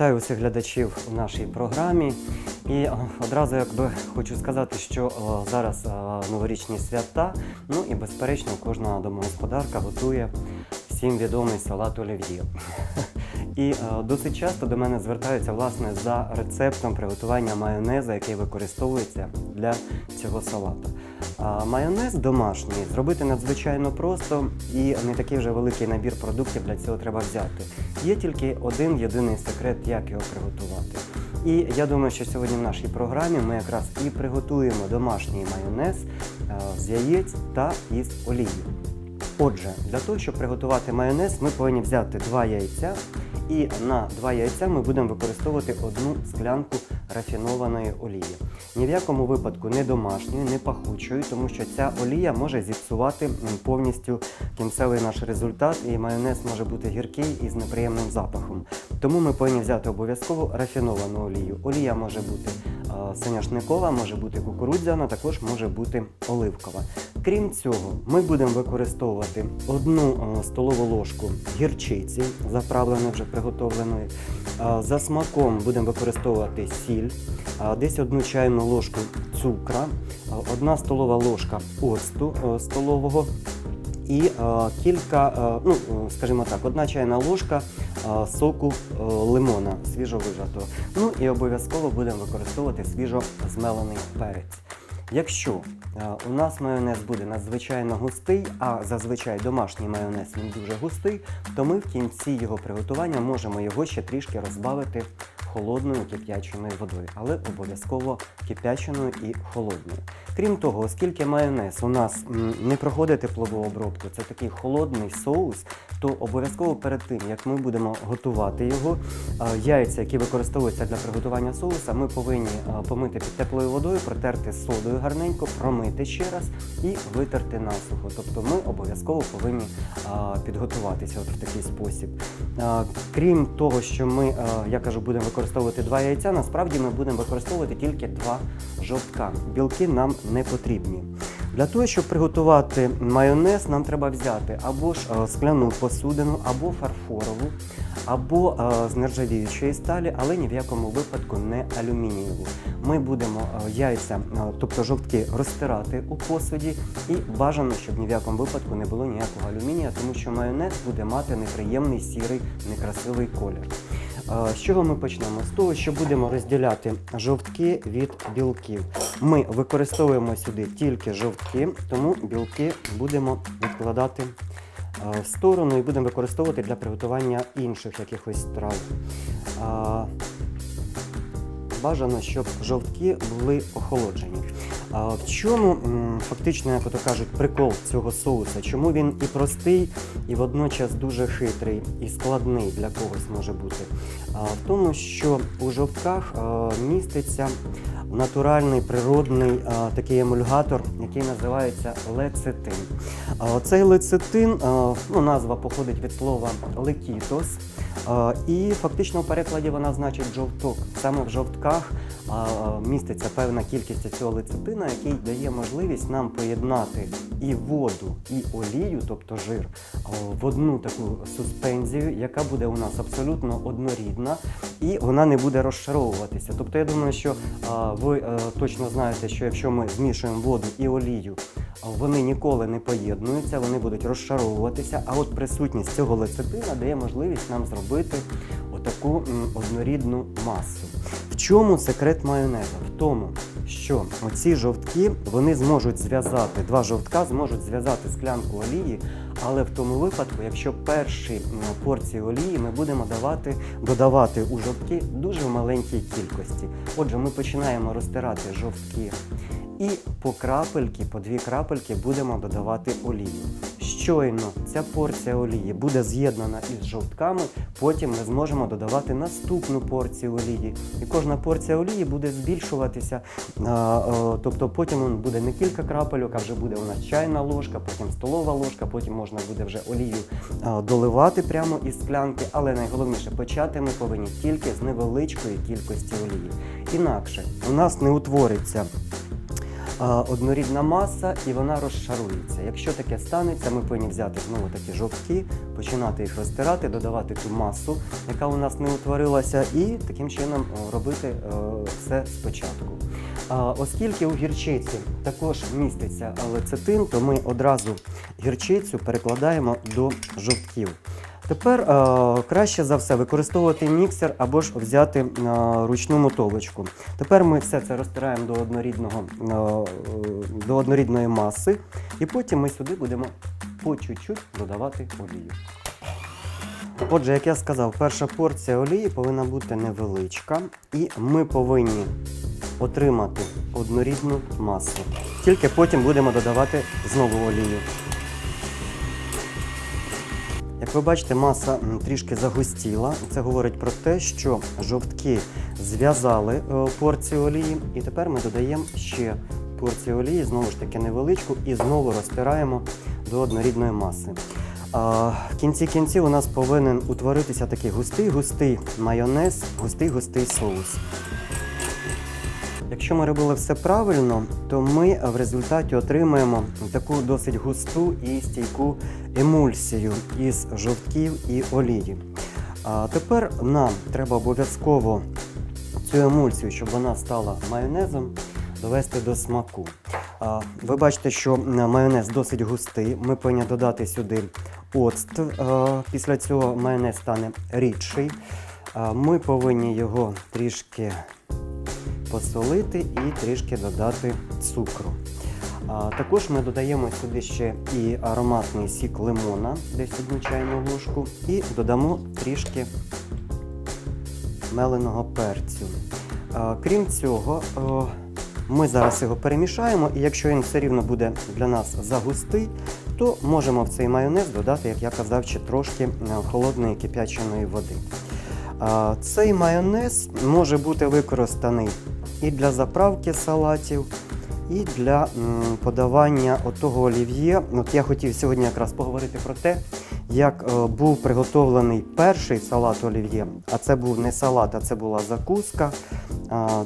Вітаю усіх глядачів у нашій програмі. І е, одразу якби хочу сказати, що е, зараз е, новорічні свята. Ну і безперечно, кожна домогосподарка готує всім відомий салат олів'є. І досить часто до мене звертаються власне за рецептом приготування майонезу, який використовується для цього салату. Майонез домашній зробити надзвичайно просто і не такий вже великий набір продуктів для цього треба взяти. Є тільки один єдиний секрет, як його приготувати. І я думаю, що сьогодні в нашій програмі ми якраз і приготуємо домашній майонез е, з яєць та із олією. Отже, для того, щоб приготувати майонез, ми повинні взяти два яйця, і на два яйця ми будемо використовувати одну склянку рафінованої олії. Ні в якому випадку не домашньої, не пахучої, тому що ця олія може зіпсувати повністю кінцевий наш результат, і майонез може бути гіркий і з неприємним запахом. Тому ми повинні взяти обов'язково рафіновану олію. Олія може бути соняшникова, може бути кукурудзяна, також може бути оливкова. Крім цього, ми будемо використовувати одну столову ложку гірчиці, заправленої вже приготовленої. За смаком будемо використовувати сіль, десь одну чайну ложку цукра, одна столова ложка оцту столового і кілька, ну скажімо так, одна чайна ложка соку лимона свіжовижатого. Ну і обов'язково будемо використовувати свіжозмелений перець. Якщо е, у нас майонез буде надзвичайно густий, а зазвичай домашній майонез він дуже густий, то ми в кінці його приготування можемо його ще трішки розбавити холодною кип'яченою водою, але обов'язково кип'яченою і холодною. Крім того, оскільки майонез у нас не проходить теплову обробку, це такий холодний соус, то обов'язково перед тим, як ми будемо готувати його, яйця, які використовуються для приготування соуса, ми повинні помити під теплою водою, протерти содою гарненько, промити ще раз і витерти насухо. Тобто ми обов'язково повинні підготуватися от в такий спосіб. Крім того, що ми, я кажу, будемо використовувати два яйця, насправді ми будемо використовувати тільки два жовтка. Білки нам не потрібні. Для того, щоб приготувати майонез, нам треба взяти або ж е, скляну посудину, або фарфорову, або е, з нержавіючої сталі, але ні в якому випадку не алюмінієву. Ми будемо е, яйця, тобто жовтки, розтирати у посуді, і бажано, щоб ні в якому випадку не було ніякого алюмінія, тому що майонез буде мати неприємний сірий, некрасивий колір. З чого ми почнемо? З того, що будемо розділяти жовтки від білків. Ми використовуємо сюди тільки жовтки, тому білки будемо відкладати в сторону і будемо використовувати для приготування інших якихось страв. Е, Бажано, щоб жовтки були охолоджені. А в чому фактично, як ото кажуть, прикол цього соуса? Чому він і простий, і водночас дуже хитрий і складний для когось може бути? В тому, що у жовтках міститься натуральний природний такий емульгатор, який називається лецитин. Цей лецитин, ну, назва походить від слова лекітос. А, І фактично в перекладі вона значить жовток. Саме в жовтках міститься певна кількість цього лецитина, який дає можливість нам поєднати і воду, і олію, тобто жир, в одну таку суспензію, яка буде у нас абсолютно однорідна, і вона не буде розшаровуватися. Тобто, я думаю, що ви е, точно знаєте, що якщо ми змішуємо воду і олію, вони ніколи не поєднуються, вони будуть розшаровуватися. А от присутність цього лецитина дає можливість нам зробити отаку однорідну масу. В чому секрет майонезу? В тому, що оці жовтки вони зможуть зв'язати, два жовтка зможуть зв'язати склянку олії, але в тому випадку, якщо перші порції олії ми будемо давати, додавати у жовтки дуже в маленькій кількості. Отже, ми починаємо розтирати жовтки і по крапельки, по дві крапельки будемо додавати олію. Щойно ця порція олії буде з'єднана із жовтками, потім ми зможемо додавати наступну порцію олії. І кожна порція олії буде збільшуватися. Тобто потім буде не кілька крапельок, а вже буде у нас чайна ложка, потім столова ложка, потім можна буде вже олію доливати прямо із склянки. Але найголовніше почати ми повинні тільки з невеличкої кількості олії. Інакше у нас не утвориться однорідна маса і вона розшарується. Якщо таке станеться, ми повинні взяти знову такі жовтки, починати їх розтирати, додавати ту масу, яка у нас не утворилася, і таким чином робити е, все спочатку. Оскільки у гірчиці також міститься лецитин, то ми одразу гірчицю перекладаємо до жовтків. Тепер е, краще за все використовувати міксер або ж взяти е, ручну мотовочку. Тепер ми все це розтираємо до, однорідного, е, до однорідної маси, і потім ми сюди будемо по чуть-чуть додавати олію. Отже, як я сказав, перша порція олії повинна бути невеличка, і ми повинні отримати однорідну масу. Тільки потім будемо додавати знову олію. Як ви бачите, маса трішки загустіла. Це говорить про те, що жовтки зв'язали е, порцію олії, і тепер ми додаємо ще порцію олії, знову ж таки невеличку, і знову розтираємо до однорідної маси. В кінці кінців у нас повинен утворитися такий густий-густий майонез, густий-густий соус. Якщо ми робили все правильно, то ми в результаті отримаємо таку досить густу і стійку емульсію із жовтків і олії. А тепер нам треба обов'язково цю емульсію, щоб вона стала майонезом, довести до смаку. А, Ви бачите, що майонез досить густий. Ми повинні додати сюди оцт. А, Після цього майонез стане рідший. А, Ми повинні його трішки посолити і трішки додати цукру. Також ми додаємо сюди ще і ароматний сік лимона, десь одну чайну ложку, і додамо трішки меленого перцю. Крім цього, ми зараз його перемішаємо, і якщо він все рівно буде для нас загустий, то можемо в цей майонез додати, як я казав, ще трошки е, холодної кип'яченої води. Цей майонез може бути використаний і для заправки салатів, і для подавання отого олів'є. От я хотів сьогодні якраз поговорити про те, як е, був приготовлений перший салат олів'є. А це був не салат, а це була закуска.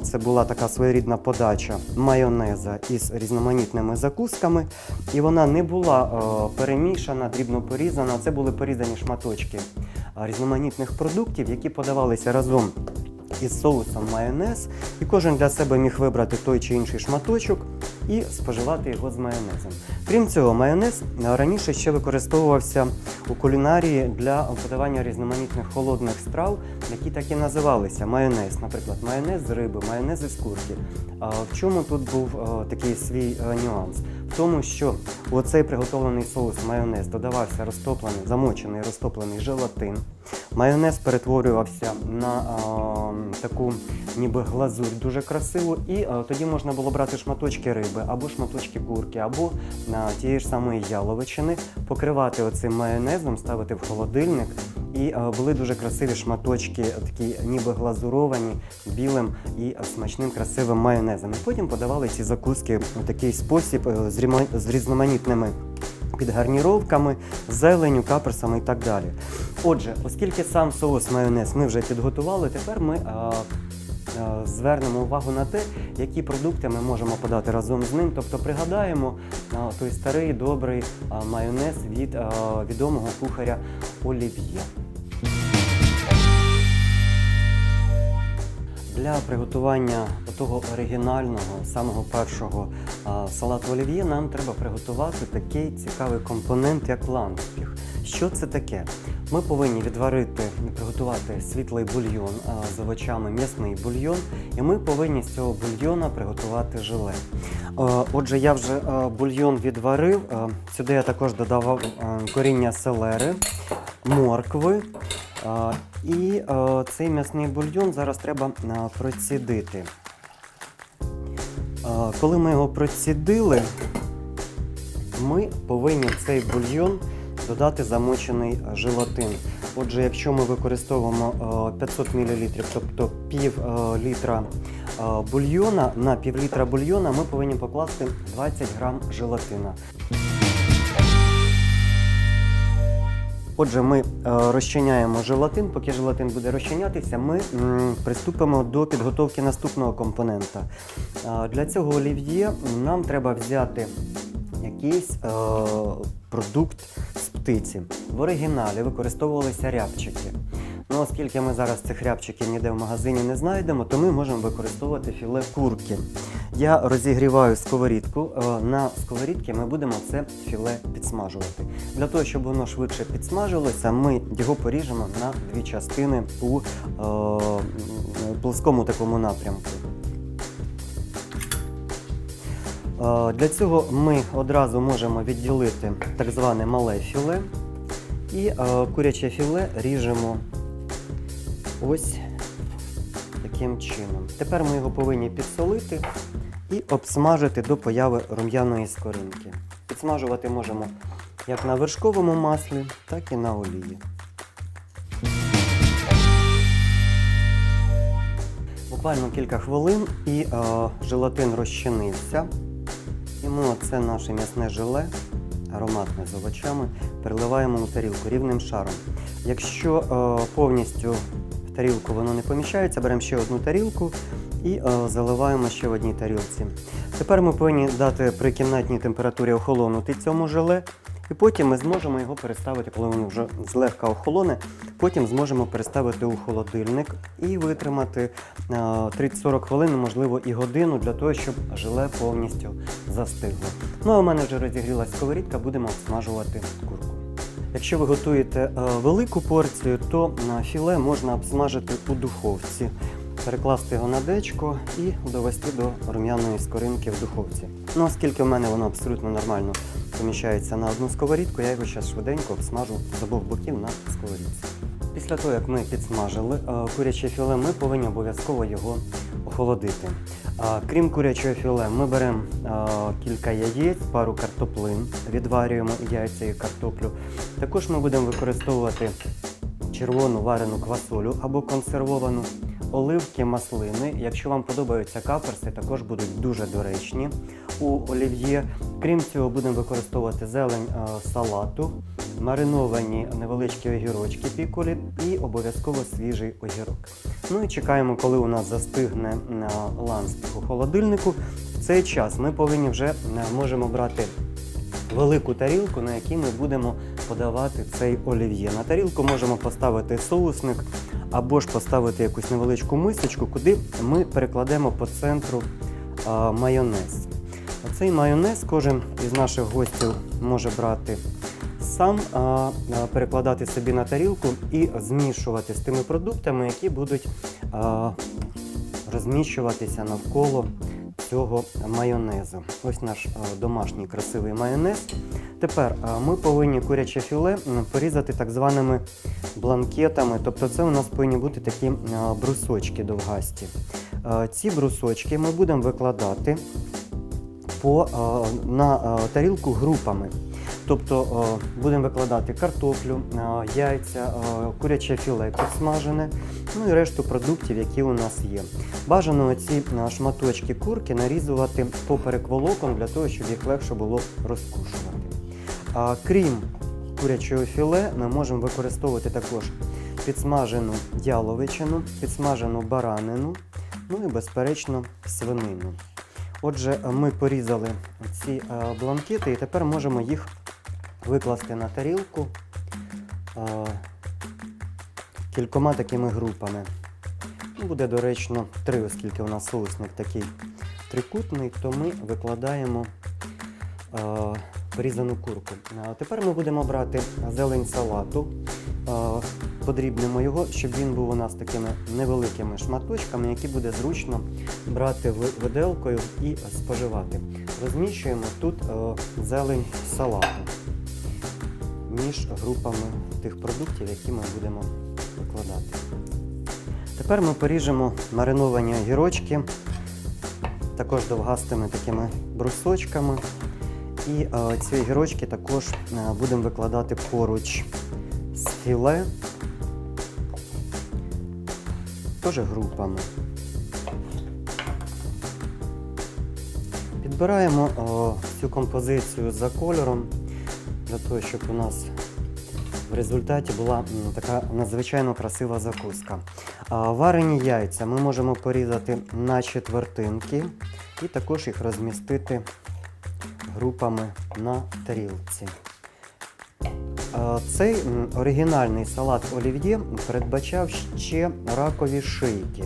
Це була така своєрідна подача майонеза із різноманітними закусками. І вона не була е, перемішана, дрібно порізана. Це були порізані шматочки різноманітних продуктів, які подавалися разом із соусом майонез, і кожен для себе міг вибрати той чи інший шматочок і споживати його з майонезом. Крім цього, майонез раніше ще використовувався у кулінарії для подавання різноманітних холодних страв, які так і називалися майонез. Наприклад, майонез з риби, майонез із курки. В чому тут був такий свій нюанс? В тому, що у цей приготовлений соус майонез додавався розтоплений, замочений розтоплений желатин. Майонез перетворювався на а, таку ніби глазурь дуже красиву, і а, тоді можна було брати шматочки риби або шматочки курки, або на тієї ж самої яловичини, покривати оцим майонезом, ставити в холодильник. І а, були дуже красиві шматочки, такі ніби глазуровані білим і а, смачним красивим майонезом. І потім подавали ці закуски у такий спосіб е, з рімо- з гарніровками, зеленю, каперсами і так далі. Отже, оскільки сам соус майонез ми вже підготували, тепер ми а, а, звернемо увагу на те, які продукти ми можемо подати разом з ним. Тобто пригадаємо а, той старий добрий а, майонез від а, відомого кухаря Олів'є. Для приготування того оригінального, самого першого салату олів'є нам треба приготувати такий цікавий компонент, як ланцпіх. Що це таке? Ми повинні відварити приготувати світлий бульйон з овочами, м'ясний бульйон, і ми повинні з цього бульйона приготувати желе. Отже, я вже бульйон відварив. Сюди я також додавав коріння селери, моркви. І е, цей м'ясний бульйон зараз треба е, процідити. Е, Коли ми його процідили, ми повинні в цей бульйон додати замочений желатин. Отже, якщо ми використовуємо е, 500 мл, тобто пів літра бульйона, на пів літра бульйона ми повинні покласти 20 грам желатина. Отже, ми е, розчиняємо желатин. Поки желатин буде розчинятися, ми приступимо до підготовки наступного компонента. Е, Для цього олів'є нам треба взяти якийсь е, продукт з птиці. В оригіналі використовувалися рябчики. Ну, оскільки ми зараз цих рябчиків ніде в магазині не знайдемо, то ми можемо використовувати філе курки. Я розігріваю сковорідку. Е, На сковорідці ми будемо це філе підсмажувати. Для того, щоб воно швидше підсмажилося, ми його поріжемо на дві частини у е, плоскому такому напрямку. Е, Для цього ми одразу можемо відділити так зване мале філе і куряче філе ріжемо ось таким чином. Тепер ми його повинні підсолити і обсмажити до появи рум'яної скоринки. Підсмажувати можемо як на вершковому маслі, так і на олії. Буквально кілька хвилин і е, желатин розчинився. І ми оце наше м'ясне желе, ароматне з овочами, переливаємо у тарілку рівним шаром. Якщо е, повністю тарілку воно не поміщається, беремо ще одну тарілку і е, заливаємо ще в одній тарілці. Тепер ми повинні дати при кімнатній температурі охолонути цьому желе, і потім ми зможемо його переставити, коли воно вже злегка охолоне. Потім зможемо переставити у холодильник і витримати е, 30-40 хвилин, можливо, і годину для того, щоб желе повністю застигло. Ну а у мене вже розігрілась сковорідка, будемо обсмажувати курку. Якщо ви готуєте е, велику порцію, то е, філе можна обсмажити у духовці, перекласти його на дечко і довести до рум'яної скоринки в духовці. Ну, оскільки в мене воно абсолютно нормально поміщається на одну сковорідку, я його зараз швиденько обсмажу з обох боків на сковорідці. Після того, як ми підсмажили е, куряче філе, ми повинні обов'язково його охолодити. Крім курячого філе, ми беремо кілька яєць, пару картоплин, відварюємо яйця і картоплю. Також ми будемо використовувати червону варену квасолю або консервовану, оливки, маслини. Якщо вам подобаються каперси, також будуть дуже доречні у олів'є. Крім цього, будемо використовувати зелень салату, мариновані невеличкі огірочки пікулі і обов'язково свіжий огірок. Ну і чекаємо, коли у нас застигне а, у холодильнику. В цей час ми повинні вже можемо брати велику тарілку, на якій ми будемо подавати цей олів'є. На тарілку можемо поставити соусник або ж поставити якусь невеличку мисочку, куди ми перекладемо по центру майонез. Цей майонез кожен із наших гостів може брати сам, перекладати собі на тарілку і змішувати з тими продуктами, які будуть розміщуватися навколо цього майонезу. Ось наш домашній красивий майонез. Тепер ми повинні куряче філе порізати так званими бланкетами. Тобто це у нас повинні бути такі брусочки довгасті. Ці брусочки ми будемо викладати по, на тарілку групами. Тобто будемо викладати картоплю, яйця, куряче філе підсмажене, ну і решту продуктів, які у нас є. Бажано ці шматочки курки нарізувати поперек волокон для того, щоб їх легше було розкушувати. Крім курячого філе, ми можемо використовувати також підсмажену яловичину, підсмажену баранину, ну і, безперечно, свинину. Отже, ми порізали ці е, бланкети і тепер можемо їх викласти на тарілку кількома такими групами. Ну, Буде доречно три, оскільки у нас соусник такий трикутний, то ми викладаємо порізану курку. А тепер ми будемо брати зелень салату, подрібнемо його, щоб він був у нас такими невеликими шматочками, які буде зручно брати ви- виделкою і споживати. Розміщуємо тут зелень салату між групами тих продуктів, які ми будемо викладати. Тепер ми поріжемо мариновані огірочки, також довгастими такими брусочками. І е, ці огірочки також е, будемо викладати поруч з філе, теж групами. Підбираємо о, цю композицію за кольором, для того, щоб у нас в результаті була така надзвичайно красива закуска. Варені яйця ми можемо порізати на четвертинки і також їх розмістити групами на тарілці. Цей оригінальний салат олів'є передбачав ще ракові шийки.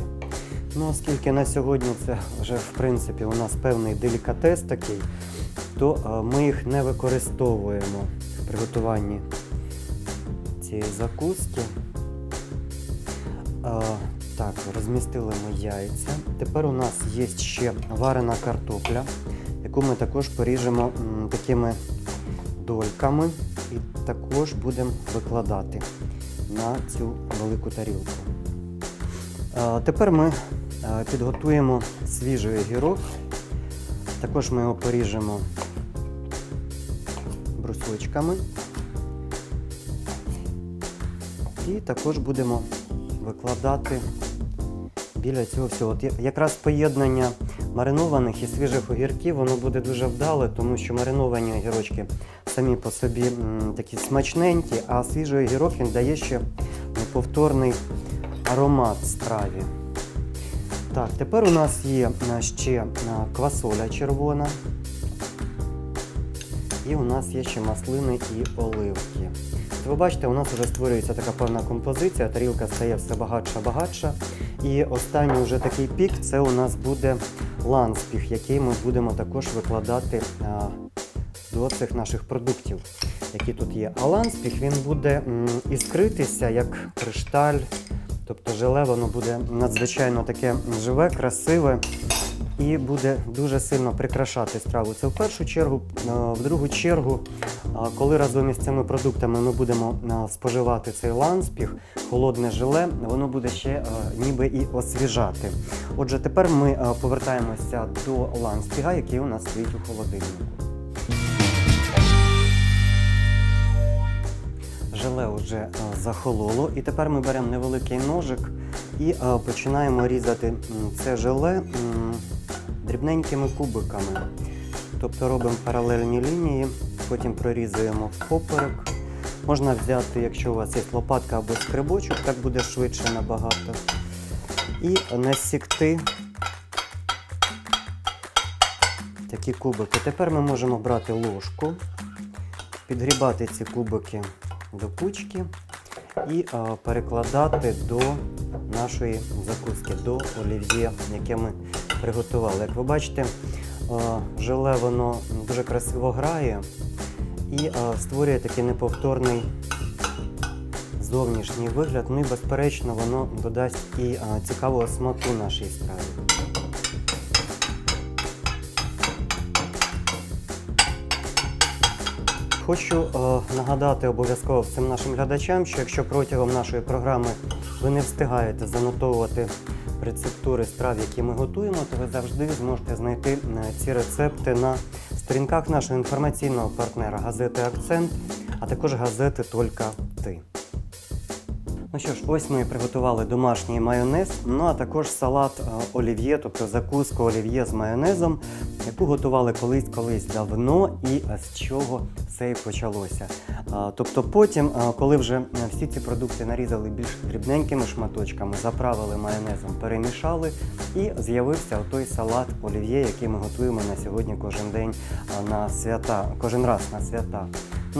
Ну, оскільки на сьогодні це вже в принципі у нас певний делікатес такий, то ми їх не використовуємо приготуванні цієї закуски. А, так, розмістили ми яйця. Тепер у нас є ще варена картопля, яку ми також поріжемо такими дольками і також будемо викладати на цю велику тарілку. А, Тепер ми а, підготуємо свіжий огірок. Також ми його поріжемо брусочками. І також будемо викладати біля цього всього. От якраз поєднання маринованих і свіжих огірків воно буде дуже вдале, тому що мариновані огірочки самі по собі такі смачненькі, а свіжий огірок він дає ще неповторний аромат страві. Так, тепер у нас є е, ще е, квасоля червона. І у нас є ще маслини і оливки. Ви бачите, у нас вже створюється така певна композиція, тарілка стає все багатша багатша. І останній вже такий пік це у нас буде ланспіх, який ми будемо також викладати до цих наших продуктів, які тут є. А ланспіх він буде іскритися як кришталь, тобто желе воно буде надзвичайно таке живе, красиве і буде дуже сильно прикрашати страву. Це в першу чергу, Е, в другу чергу, коли разом із цими продуктами ми будемо споживати цей ланспіх, холодне желе, воно буде ще е, ніби і освіжати. Отже, тепер ми е, повертаємося до ланспіга, який у нас стоїть у холодильнику. Желе вже е, захололо, і тепер ми беремо невеликий ножик і е, починаємо різати це желе дрібненькими кубиками. Тобто робимо паралельні лінії, потім прорізуємо впоперек. Можна взяти, якщо у вас є лопатка або скрибочок, так буде швидше набагато. І насікти такі кубики. Тепер ми можемо брати ложку, підгрібати ці кубики до кучки і перекладати до нашої закуски, до олів'є, яке ми приготували. Як ви бачите, а, желе воно дуже красиво грає і створює такий неповторний зовнішній вигляд. Ну і безперечно, воно додасть і цікавого смаку нашій страві. Хочу е, нагадати обов'язково всім нашим глядачам, що якщо протягом нашої програми ви не встигаєте занотовувати рецептури страв, які ми готуємо, то ви завжди зможете знайти е, ці рецепти на сторінках нашого інформаційного партнера газети Акцент, а також газети Толька ти. Ну що ж, ось ми приготували домашній майонез, ну а також салат е, олів'є, тобто закуску олів'є з майонезом, яку готували колись колись давно, і е, з чого все і почалося. Тобто потім, е, коли вже е, всі ці продукти нарізали більш дрібненькими шматочками, заправили майонезом, перемішали, і з'явився той салат олів'є, який ми готуємо на сьогодні кожен день е, на свята, кожен раз на свята.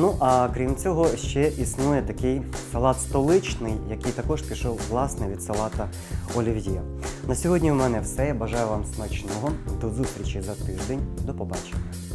Ну а крім цього, ще існує такий салат столичний, який також пішов власне від салата олів'є. На сьогодні у мене все. Бажаю вам смачного. До зустрічі за тиждень. До побачення.